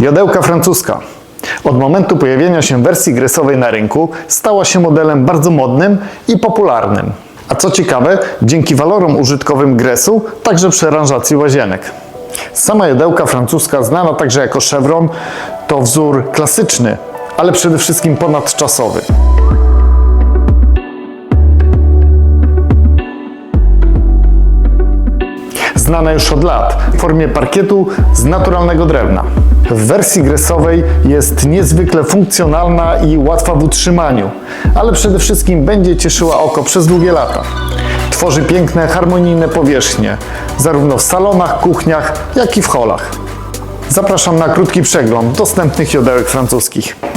Jodełka francuska. Od momentu pojawienia się wersji gresowej na rynku stała się modelem bardzo modnym i popularnym. A co ciekawe, dzięki walorom użytkowym gresu, także przy aranżacji łazienek. Sama jodełka francuska, znana także jako chevron, to wzór klasyczny, ale przede wszystkim ponadczasowy. Znana już od lat w formie parkietu z naturalnego drewna. W wersji gresowej jest niezwykle funkcjonalna i łatwa w utrzymaniu, ale przede wszystkim będzie cieszyła oko przez długie lata. Tworzy piękne, harmonijne powierzchnie, zarówno w salonach, kuchniach, jak i w holach. Zapraszam na krótki przegląd dostępnych jodełek francuskich.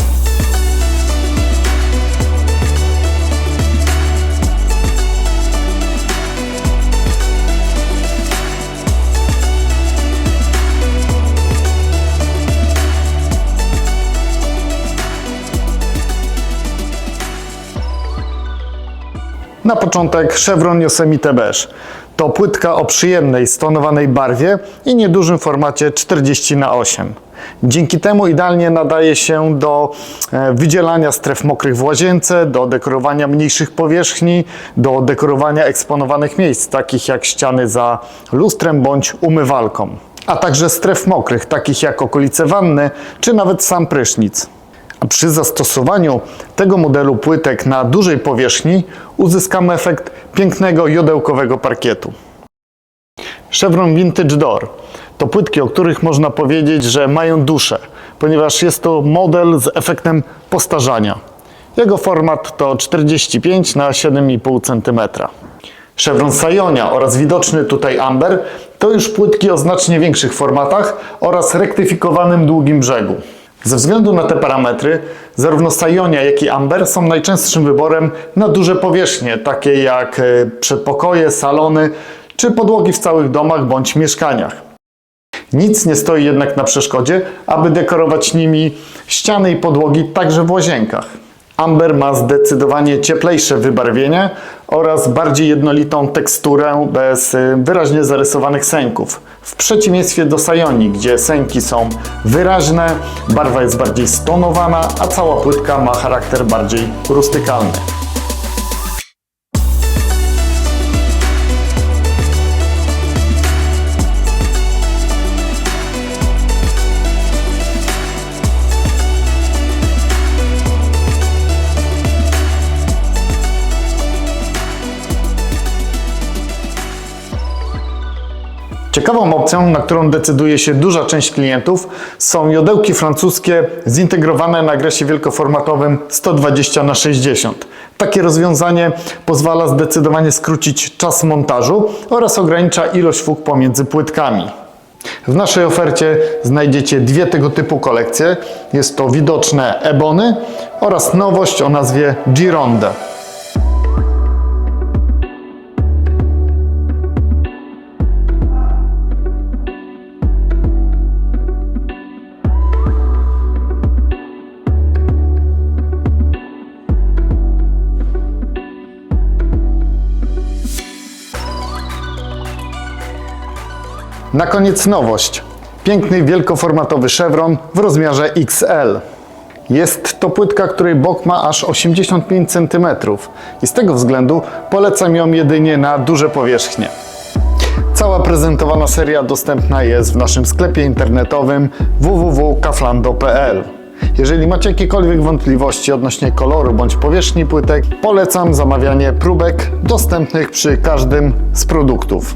Na początek Chevron Yosemite Beige. To płytka o przyjemnej, stonowanej barwie i niedużym formacie 40 na 8 Dzięki temu idealnie nadaje się do e, wydzielania stref mokrych w łazience, do dekorowania mniejszych powierzchni, do dekorowania eksponowanych miejsc, takich jak ściany za lustrem bądź umywalką, a także stref mokrych, takich jak okolice wanny czy nawet sam prysznic. Przy zastosowaniu tego modelu płytek na dużej powierzchni uzyskamy efekt pięknego jodełkowego parkietu. Chevron Vintage Door to płytki, o których można powiedzieć, że mają duszę, ponieważ jest to model z efektem postarzania. Jego format to 45 na 7,5 cm. Chevron Sajonia oraz widoczny tutaj Amber to już płytki o znacznie większych formatach oraz rektyfikowanym długim brzegu. Ze względu na te parametry, zarówno Sajonia, jak i Amber są najczęstszym wyborem na duże powierzchnie, takie jak e, przedpokoje, salony czy podłogi w całych domach bądź mieszkaniach. Nic nie stoi jednak na przeszkodzie, aby dekorować nimi ściany i podłogi także w łazienkach. Amber ma zdecydowanie cieplejsze wybarwienie oraz bardziej jednolitą teksturę bez y, wyraźnie zarysowanych sęków. W przeciwieństwie do Sajoni, gdzie sęki są wyraźne, barwa jest bardziej stonowana, a cała płytka ma charakter bardziej rustykalny. Ciekawą opcją, na którą decyduje się duża część klientów, są jodełki francuskie zintegrowane na gresie wielkoformatowym 120 na 60 Takie rozwiązanie pozwala zdecydowanie skrócić czas montażu oraz ogranicza ilość fug pomiędzy płytkami. W naszej ofercie znajdziecie dwie tego typu kolekcje. Jest to widoczne Ebony oraz nowość o nazwie Gironde. Na koniec nowość. Piękny, wielkoformatowy Chevron w rozmiarze XL. Jest to płytka, której bok ma aż 85 cm i z tego względu polecam ją jedynie na duże powierzchnie. Cała prezentowana seria dostępna jest w naszym sklepie internetowym www.kaflando.pl. Jeżeli macie jakiekolwiek wątpliwości odnośnie koloru bądź powierzchni płytek, polecam zamawianie próbek dostępnych przy każdym z produktów.